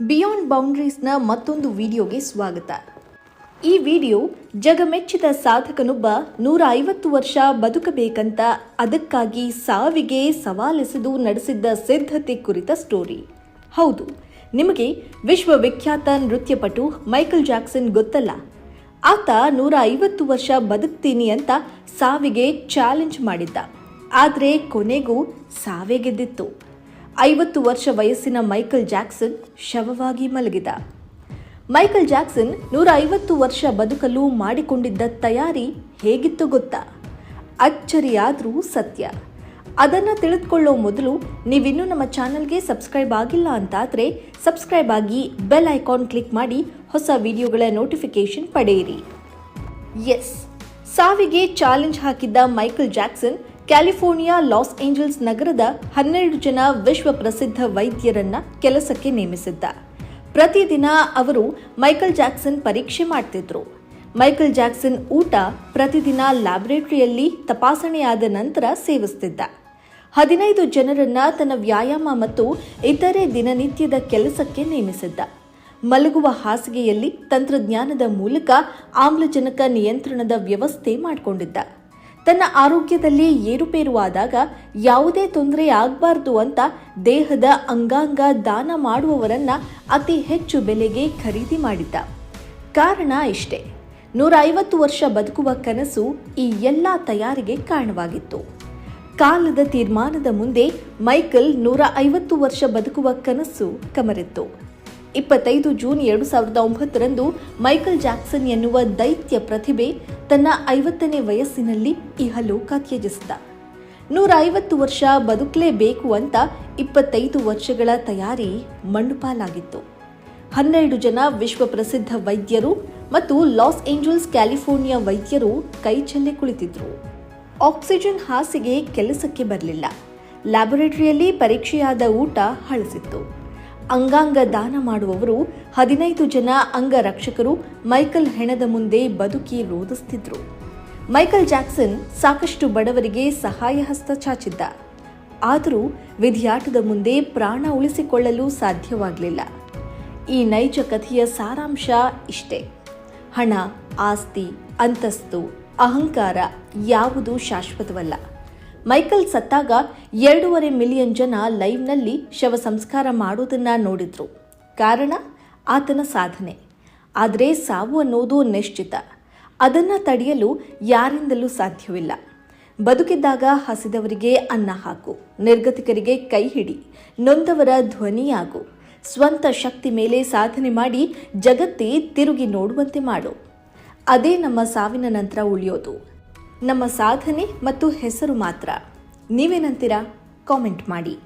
Beyond ಬೌಂಡ್ರೀಸ್ನ ಮತ್ತೊಂದು ವಿಡಿಯೋಗೆ ಸ್ವಾಗತ. ಈ ವಿಡಿಯೋ ಜಗಮೆಚ್ಚಿದ ಸಾಧಕನೊಬ್ಬ ನೂರ ಐವತ್ತು ವರ್ಷ ಬದುಕಬೇಕಂತ ಅದಕ್ಕಾಗಿ ಸಾವಿಗೆ ಸವಾಲೆಸೆದು ನಡೆಸಿದ್ದ ಸಿದ್ಧತೆ ಕುರಿತ ಸ್ಟೋರಿ. ಹೌದು, ನಿಮಗೆ ವಿಶ್ವವಿಖ್ಯಾತ ನೃತ್ಯಪಟು ಮೈಕಲ್ ಜಾಕ್ಸನ್ ಗೊತ್ತಲ್ಲ? ಆತ ನೂರ ಐವತ್ತು ವರ್ಷ ಬದುಕ್ತೀನಿ ಅಂತ ಸಾವಿಗೆ ಚಾಲೆಂಜ್ ಮಾಡಿದ್ದ. ಆದರೆ ಕೊನೆಗೂ ಸಾವೇ ಗೆದ್ದಿತ್ತು ಐವತ್ತು ವರ್ಷ ವಯಸ್ಸಿನ ಮೈಕಲ್ ಜಾಕ್ಸನ್ ಶವವಾಗಿ ಮಲಗಿದ. ಮೈಕಲ್ ಜಾಕ್ಸನ್ ನೂರ ಐವತ್ತು ವರ್ಷ ಬದುಕಲು ಮಾಡಿಕೊಂಡಿದ್ದ ತಯಾರಿ ಹೇಗಿತ್ತು ಗೊತ್ತಾ? ಅಚ್ಚರಿಯಾದರೂ ಸತ್ಯ. ಅದನ್ನು ತಿಳಿದುಕೊಳ್ಳೋ ಮೊದಲು ನೀವಿನ್ನೂ ನಮ್ಮ ಚಾನಲ್ಗೆ ಸಬ್ಸ್ಕ್ರೈಬ್ ಆಗಿಲ್ಲ ಅಂತಾದರೆ ಸಬ್ಸ್ಕ್ರೈಬ್ ಆಗಿ ಬೆಲ್ ಐಕಾನ್ ಕ್ಲಿಕ್ ಮಾಡಿ ಹೊಸ ವಿಡಿಯೋಗಳ ನೋಟಿಫಿಕೇಶನ್ ಪಡೆಯಿರಿ. ಎಸ್. ಸಾವಿಗೆ ಚಾಲೆಂಜ್ ಹಾಕಿದ್ದ Michael Jackson California, Los Angeles ನಗರದ ಹನ್ನೆರಡು ಜನ ವಿಶ್ವ ಪ್ರಸಿದ್ಧ ವೈದ್ಯರನ್ನ ಕೆಲಸಕ್ಕೆ ನೇಮಿಸಿದ್ದ. ಪ್ರತಿದಿನ ಅವರು ಮೈಕಲ್ ಜಾಕ್ಸನ್ ಪರೀಕ್ಷೆ ಮಾಡ್ತಿದ್ರು. ಮೈಕಲ್ ಜಾಕ್ಸನ್ ಊಟ ಪ್ರತಿದಿನ ಲ್ಯಾಬೊರೇಟರಿಯಲ್ಲಿ ತಪಾಸಣೆಯಾದ ನಂತರ ಸೇವಿಸ್ತಿದ್ದ. ಹದಿನೈದು ಜನರನ್ನ ತನ್ನ ವ್ಯಾಯಾಮ ಮತ್ತು ಇತರೆ ದಿನನಿತ್ಯದ ಕೆಲಸಕ್ಕೆ ನೇಮಿಸಿದ್ದ. ಮಲಗುವ ಹಾಸಿಗೆಯಲ್ಲಿ ತಂತ್ರಜ್ಞಾನದ ಮೂಲಕ ಆಮ್ಲಜನಕ ನಿಯಂತ್ರಣದ ವ್ಯವಸ್ಥೆ ಮಾಡಿಕೊಂಡಿದ್ದ. ತನ್ನ ಆರೋಗ್ಯದಲ್ಲಿ ಏರುಪೇರು ಆದಾಗ ಯಾವುದೇ ತೊಂದರೆ ಆಗಬಾರ್ದು ಅಂತ ದೇಹದ ಅಂಗಾಂಗ ದಾನ ಮಾಡುವವರನ್ನ ಅತಿ ಹೆಚ್ಚು ಬೆಲೆಗೆ ಖರೀದಿ ಮಾಡಿದ್ದ. ಕಾರಣ ಇಷ್ಟೇ. ನೂರ ಐವತ್ತು ವರ್ಷ ಬದುಕುವ ಕನಸು ಈ ಎಲ್ಲ ತಯಾರಿಗೆ ಕಾರಣವಾಗಿತ್ತು. ಕಾಲದ ತೀರ್ಮಾನದ ಮುಂದೆ ಮೈಕಲ್ ನೂರ ಐವತ್ತು ವರ್ಷ ಬದುಕುವ ಕನಸು ಕಮರಿತ್ತು. ಇಪ್ಪತ್ತೈದು ಜೂನ್ ಎರಡು ಸಾವಿರದ ಒಂಬತ್ತರಂದು ಮೈಕಲ್ ಜಾಕ್ಸನ್ ಎನ್ನುವ ದೈತ್ಯ ಪ್ರತಿಭೆ ತನ್ನ ಐವತ್ತನೇ ವಯಸ್ಸಿನಲ್ಲಿ ಇಹಲೋಕ ತ್ಯಜಿಸಿದ. ನೂರ ಐವತ್ತು ವರ್ಷ ಬದುಕಲೇಬೇಕು ಅಂತ ಇಪ್ಪತ್ತೈದು ವರ್ಷಗಳ ತಯಾರಿ ಮಣ್ಣುಪಾಲಾಗಿತ್ತು. ಹನ್ನೆರಡು ಜನ ವಿಶ್ವ ಪ್ರಸಿದ್ಧ ವೈದ್ಯರು ಮತ್ತು ಲಾಸ್ ಏಂಜಲ್ಸ್, ಕ್ಯಾಲಿಫೋರ್ನಿಯಾ ವೈದ್ಯರು ಕೈಚಲ್ಲೆ ಕುಳಿತಿದ್ರು. ಆಕ್ಸಿಜನ್ ಹಾಸಿಗೆ ಕೆಲಸಕ್ಕೆ ಬರಲಿಲ್ಲ. ಲ್ಯಾಬೊರೇಟರಿಯಲ್ಲಿ ಪರೀಕ್ಷೆಯಾದ ಊಟ ಹಳಸಿತ್ತು. ಅಂಗಾಂಗ ದಾನ ಮಾಡುವವರು ಹದಿನೈದು ಜನ ಅಂಗರಕ್ಷಕರು ಮೈಕಲ್ ಹೆಣದ ಮುಂದೆ ಬದುಕಿ ರೋಧಿಸ್ತಿದ್ರು ಮೈಕಲ್ ಜಾಕ್ಸನ್ ಸಾಕಷ್ಟು ಬಡವರಿಗೆ ಸಹಾಯ ಹಸ್ತ ಚಾಚಿದ್ದ. ಆದರೂ ವಿಧಿಯಾಟದ ಮುಂದೆ ಪ್ರಾಣ ಉಳಿಸಿಕೊಳ್ಳಲು ಸಾಧ್ಯವಾಗಲಿಲ್ಲ. ಈ ನೈಜ ಕಥೆಯ ಸಾರಾಂಶ ಇಷ್ಟೇ. ಹಣ, ಆಸ್ತಿ, ಅಂತಸ್ತು, ಅಹಂಕಾರ ಯಾವುದೂ ಶಾಶ್ವತವಲ್ಲ. ಮೈಕಲ್ ಸತ್ತಾಗ ಎರಡೂವರೆ ಮಿಲಿಯನ್ ಜನ ಲೈವ್ನಲ್ಲಿ ಶವ ಸಂಸ್ಕಾರ ಮಾಡೋದನ್ನ ನೋಡಿದ್ರು. ಕಾರಣ? ಆತನ ಸಾಧನೆ. ಆದರೆ ಸಾವು ಅನ್ನೋದು ನಿಶ್ಚಿತ. ಅದನ್ನು ತಡೆಯಲು ಯಾರಿಂದಲೂ ಸಾಧ್ಯವಿಲ್ಲ. ಬದುಕಿದ್ದಾಗ ಹಸಿದವರಿಗೆ ಅನ್ನ ಹಾಕು. ನಿರ್ಗತಿಕರಿಗೆ ಕೈ ಹಿಡಿ. ನೊಂದವರ ಧ್ವನಿಯಾಗು ಸ್ವಂತ ಶಕ್ತಿ ಮೇಲೆ ಸಾಧನೆ ಮಾಡಿ ಜಗತ್ತೇ ತಿರುಗಿ ನೋಡುವಂತೆ ಮಾಡು. ಅದೇ ನಮ್ಮ ಸಾವಿನ ನಂತರ ಉಳಿಯೋದು. ನಮ್ಮ ಸಾಧನೆ ಮತ್ತು ಹೆಸರು ಮಾತ್ರ. ನೀವೇನಂತೀರಾ? ಕಾಮೆಂಟ್ ಮಾಡಿ.